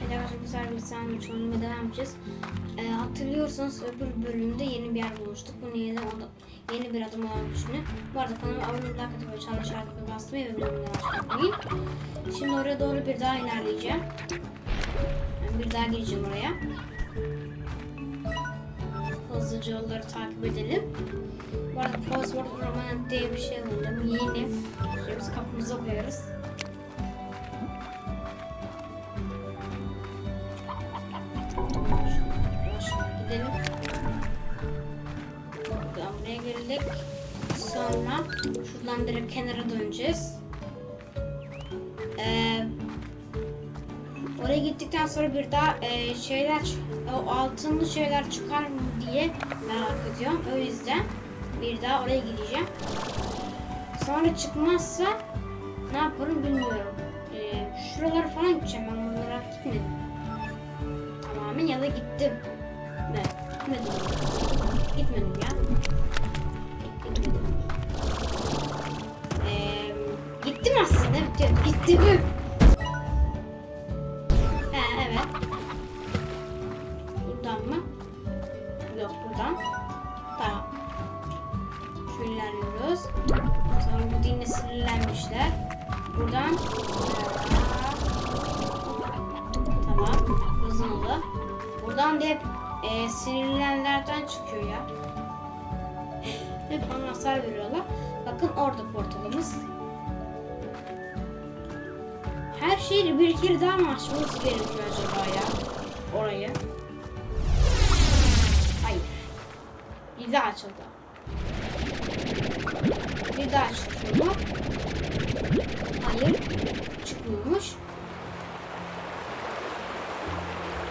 Bir sandviç olmaya devam edeceğiz. Ee, hatırlıyorsanız öbür bölümde yeni bir yer bulmuştuk. Bunu yeni, yeni bir adım olarak düşünün. Bu arada kanalıma abone olmayı, like atıp ve çanlı şarkını basmayı ve bildirimleri açmayı. Şimdi oraya doğru bir daha ilerleyeceğim. Yani bir daha gireceğim oraya. Hızlıca yolları takip edelim. Bu arada Postword Roman diye bir şey buldum. Yeni. Şimdi kapımıza koyarız. Girdik. Sonra şuradan direkt kenara döneceğiz. Ee, oraya gittikten sonra bir daha e, şeyler o altınlı şeyler çıkar mı diye merak ediyorum. O yüzden bir daha oraya gideceğim. Sonra çıkmazsa ne yaparım bilmiyorum. Gittim. He evet. Buradan mı? Yok. Tamam. Şöyle. Sonra bu yine sinirlenmişler. Buradan. Tamam. Hızlı. Buradan da hep e, çıkıyor ya. Hep bana hasar veriyorlar. Bakın orada portalımız. Her şeyi bir kere daha mı açmamız gerekiyor acaba ya? Orayı. Hayır. Bir daha açıldı. Bir daha açıldı mu? Hayır. Çıkmıyormuş.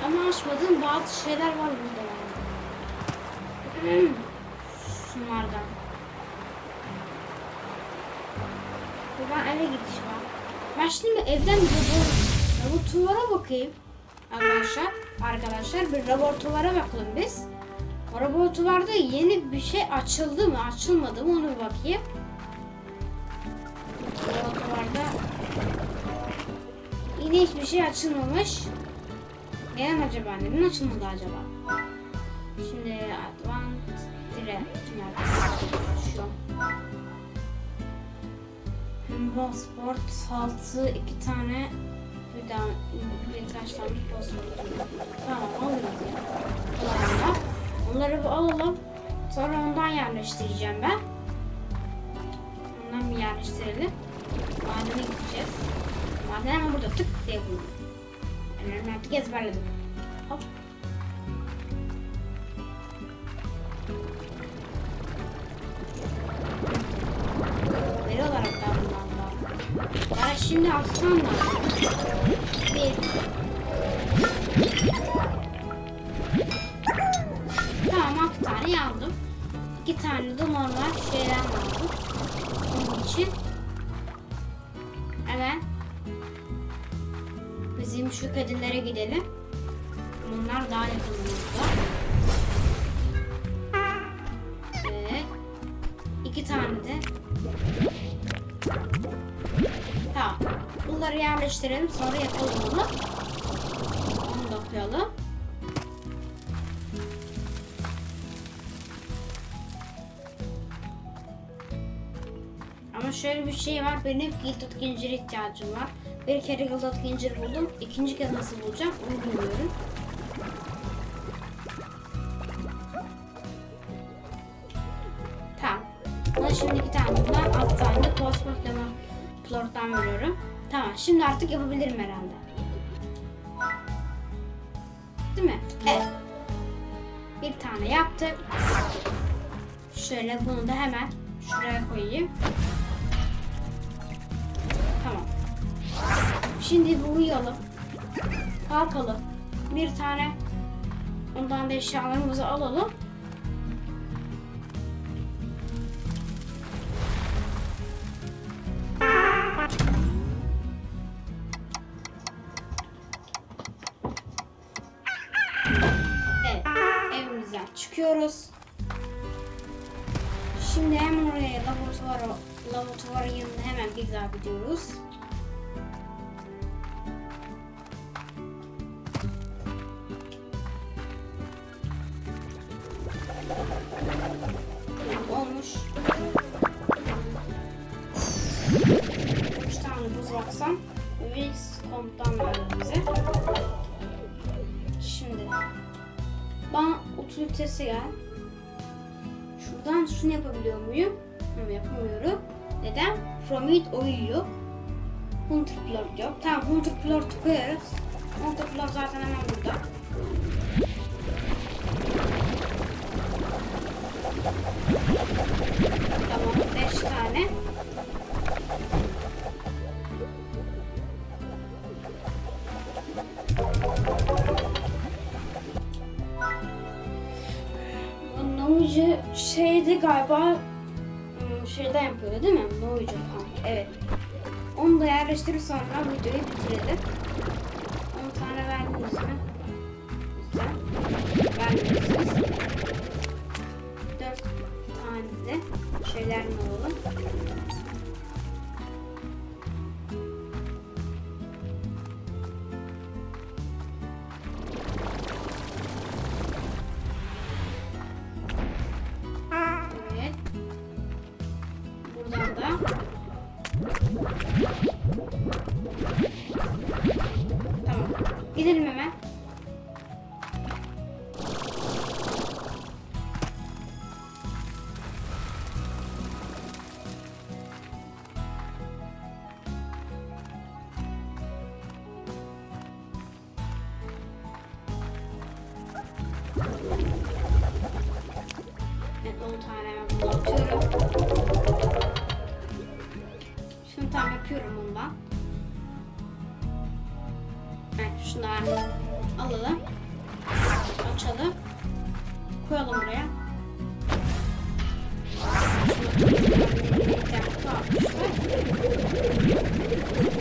Ama açmadığım bazı şeyler var burada. Hmm. Şunlardan. Buradan eve gidiş var. Ben şimdi evden laboratuvara bakayım. Arkadaşlar, arkadaşlar bir laboratuvara bakalım biz. Laboratuvarda yeni bir şey açıldı mı, açılmadı mı onu bir bakayım. Laboratuvarda yine hiçbir şey açılmamış. Neden acaba? Neden açılmadı acaba? Şimdi Advanced Direct Passport altı iki tane bir daha bir taşlanmış passport. Tamam alırız ya. Onları bir alalım. Sonra ondan yerleştireceğim ben. Ondan bir yerleştirelim. Madene gideceğiz. Maden ama burada tık diye buluyor. Yani artık ezberledim. Hop. Şimdi alsam da. Bir. Tamam altı tane aldım. İki tane de normal şeyler aldım. Onun için hemen bizim şu kadınlara gidelim. Bunlar daha yakınımızda. Evet. İki tane de. Bunları yerleştirelim. Sonra yapalım onu. Onu da okuyalım. Ama şöyle bir şey var. Benim gildot inciri ihtiyacım var. Bir kere gildot incir buldum. İkinci kez nasıl bulacağım onu bilmiyorum. Tamam. Buna şimdi iki tane bundan, altı tane de postmortem plorttan veriyorum. Tamam. Şimdi artık yapabilirim herhalde. Değil mi? Evet. Bir tane yaptık. Şöyle bunu da hemen şuraya koyayım. Tamam. Şimdi bu uyuyalım. Kalkalım. Bir tane ondan da eşyalarımızı alalım. Buradan çıkıyoruz. Şimdi hemen oraya laboratuvar, laboratuvarın yanına hemen bir daha gidiyoruz. Olmuş. Üç tane buz baksam. Wills komutan verdi bize. Bana utilitesi gel. Şuradan şunu yapabiliyor muyum? Hı, yapamıyorum. Neden? From it oil yok. Hunter plot yok. Tamam Hunter plot koyarız. Hunter plot zaten hemen. Noucu şeydi galiba hmm, şeyden yapıyordu değil mi? Noucu Punk. Evet. Onu da yerleştirip sonra videoyu bitirelim. 10 tane verdiniz mi? Güzel. Vermemişsiniz. Gidelim hemen. Evet 10 tane hemen bunu atıyorum. Şunu tam yapıyorum bundan. Şunları alalım. Açalım. Koyalım buraya. Evet.